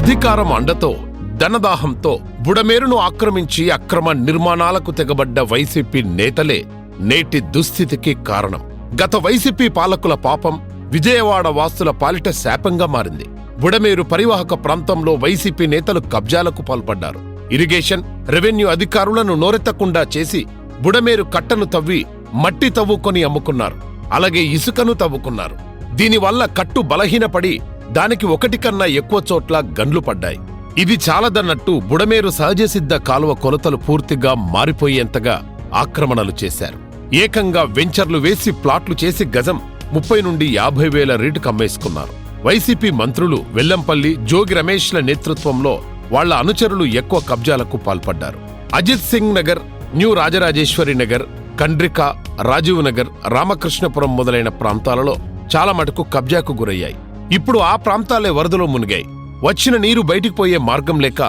అధికారం అండతో ధనదాహంతో బుడమేరును ఆక్రమించి అక్రమ నిర్మాణాలకు తెగబడ్డ వైసీపీ నేతలే నేటి దుస్థితికి కారణం. గత వైసీపీ పాలకుల పాపం విజయవాడ వాస్తుల పాలిట శాపంగా మారింది. బుడమేరు పరివాహక ప్రాంతంలో వైసీపీ నేతలు కబ్జాలకు పాల్పడ్డారు. ఇరిగేషన్ రెవెన్యూ అధికారులను నోరెత్తకుండా చేసి బుడమేరు కట్టను తవ్వి మట్టి తవ్వుకొని అమ్ముకున్నారు. అలాగే ఇసుకను తవ్వుకున్నారు. దీనివల్ల కట్టు బలహీనపడి దానికి ఒకటి కన్నా ఎక్కువ చోట్ల గండ్లు పడ్డాయి. ఇది చాలదన్నట్టు బుడమేరు సహజసిద్ధ కాలువ కొలతలు పూర్తిగా మారిపోయేంతగా ఆక్రమణలు చేశారు. ఏకంగా వెంచర్లు వేసి ప్లాట్లు చేసి గజం ముప్పై నుండి యాభై వేల రేటు కమ్మేసుకున్నారు వైసీపీ మంత్రులు వెల్లంపల్లి జోగి రమేష్ల నేతృత్వంలో వాళ్ళ అనుచరులు ఎక్కువ కబ్జాలకు పాల్పడ్డారు. అజిత్ సింగ్ నగర్ న్యూ రాజరాజేశ్వరి నగర్ కండ్రిక రాజీవ్ నగర్ రామకృష్ణపురం మొదలైన ప్రాంతాలలో చాలా మటుకు కబ్జాకు గురయ్యాయి. ఇప్పుడు ఆ ప్రాంతాలే వరదలో మునిగాయి. వచ్చిన నీరు బయటికి పోయే మార్గం లేక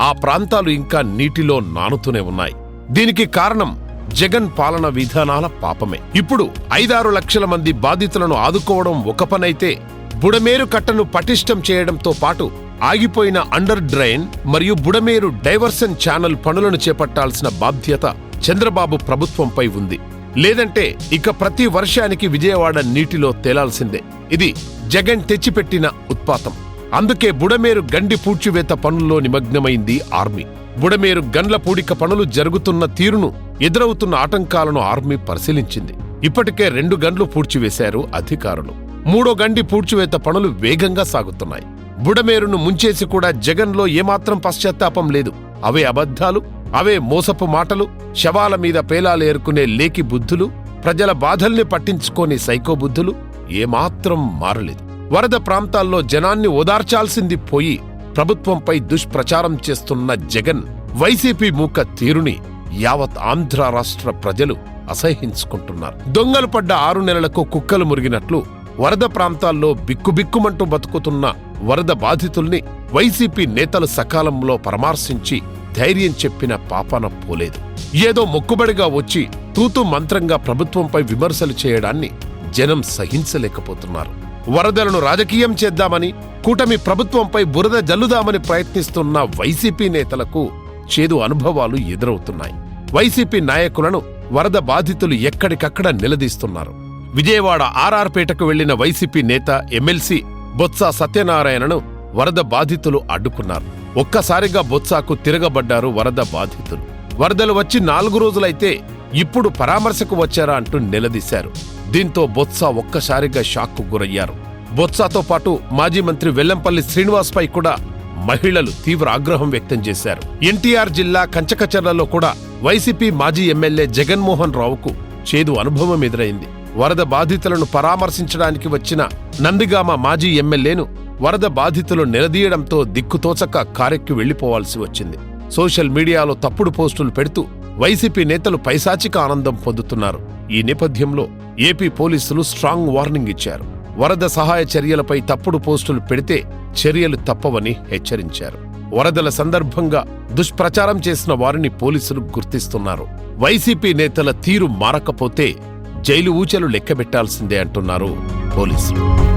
ఆ ప్రాంతాలు ఇంకా నీటిలో నానుతూనే ఉన్నాయి. దీనికి కారణం జగన్ పాలన విధానాల పాపమే. ఇప్పుడు ఐదారు లక్షల మంది బాధితులను ఆదుకోవడం ఒక పనైతే బుడమేరు కట్టను పటిష్టం చేయడంతో పాటు ఆగిపోయిన అండర్ డ్రైన్ మరియు బుడమేరు డైవర్సన్ ఛానల్ పనులను చేపట్టాల్సిన బాధ్యత చంద్రబాబు ప్రభుత్వంపై ఉంది. లేదంటే ఇక ప్రతి వర్షానికి విజయవాడ నీటిలో తేలాల్సిందే. ఇది జగన్ తెచ్చిపెట్టిన ఉత్పాతం. అందుకే బుడమేరు గండి పూడ్చివేత పనుల్లో నిమగ్నమైంది ఆర్మీ. బుడమేరు గండ్ల పూడిక పనులు జరుగుతున్న తీరును ఎదురవుతున్న ఆటంకాలను ఆర్మీ పరిశీలించింది. ఇప్పటికే రెండు గండ్లు పూడ్చివేశారు అధికారులు. మూడో గండి పూడ్చివేత పనులు వేగంగా సాగుతున్నాయి. బుడమేరును ముంచేసి కూడా జగన్లో ఏమాత్రం పశ్చాత్తాపం లేదు. అవే అబద్ధాలు? అవే మోసపు మాటలు శవాల మీద పేలాలేరుకునే లేకి బుద్ధులు ప్రజల బాధల్ని పట్టించుకోని సైకోబుద్ధులు ఏమాత్రం మారలేదు. వరద ప్రాంతాల్లో జనాన్ని ఓదార్చాల్సింది పోయి ప్రభుత్వంపై దుష్ప్రచారం చేస్తున్న జగన్ వైసీపీ మూక తీరుని యావత్ ఆంధ్ర రాష్ట్ర ప్రజలు అసహ్యించుకుంటున్నారు దొంగలు పడ్డ ఆరు నెలలకు కుక్కలు మురిగినట్లు వరద ప్రాంతాల్లో బిక్కుబిక్కుమంటూ బతుకుతున్న వరద బాధితుల్ని వైసీపీ నేతలు సకాలంలో పరామర్శించి ధైర్యం చెప్పిన పాపన పోలేదు. ఏదో మొక్కుబడిగా వచ్చి తూతు మంత్రంగా ప్రభుత్వంపై విమర్శలు చేయడాన్ని జనం సహించలేకపోతున్నారు. వరదలను రాజకీయం చేద్దామని కూటమి ప్రభుత్వంపై బురద జల్లుదామని ప్రయత్నిస్తున్న వైసీపీ నేతలకు చేదు అనుభవాలు ఎదురవుతున్నాయి. వైసీపీ నాయకులను వరద బాధితులు ఎక్కడికక్కడ నిలదీస్తున్నారు. విజయవాడ ఆర్ఆర్పేటకు వెళ్ళిన వైసీపీ నేత ఎమ్మెల్సీ బొత్స సత్యనారాయణను వరద బాధితులు అడ్డుకున్నారు. ఒక్కసారిగా బొత్సాకు తిరగబడ్డారు వరద బాధితులు. వరదలు వచ్చి నాలుగు రోజులైతే ఇప్పుడు పరామర్శకు వచ్చారా అంటూ నిలదీశారు. దీంతో బొత్స ఒక్కసారిగా షాక్కు గురయ్యారు. బొత్సాతో పాటు మాజీ మంత్రి వెల్లంపల్లి శ్రీనివాస్ పై కూడా మహిళలు తీవ్ర ఆగ్రహం వ్యక్తం చేశారు. ఎన్టీఆర్ జిల్లా కంచకచర్లలో కూడా వైసీపీ మాజీ ఎమ్మెల్యే జగన్మోహన్ రావుకు చేదు అనుభవం ఎదురైంది. వరద బాధితులను పరామర్శించడానికి వచ్చిన నందిగామ మాజీ ఎమ్మెల్యేను వరద బాధితులు నిలదీయడంతో దిక్కుతోచక కారెక్కి వెళ్ళిపోవాల్సి వచ్చింది. సోషల్ మీడియాలో తప్పుడు పోస్టులు పెడుతూ వైసీపీ నేతలు పైశాచిక ఆనందం పొందుతున్నారు. ఈ నేపథ్యంలో ఏపీ పోలీసులు స్ట్రాంగ్ వార్నింగ్ ఇచ్చారు. వరద సహాయ చర్యలపై తప్పుడు పోస్టులు పెడితే చర్యలు తప్పవని హెచ్చరించారు. వరదల సందర్భంగా దుష్ప్రచారం చేసిన వారిని పోలీసులు గుర్తిస్తున్నారు. వైసీపీ నేతల తీరు మారకపోతే జైలు ఊచలు లెక్కబెట్టాల్సిందే అంటున్నారు పోలీసులు.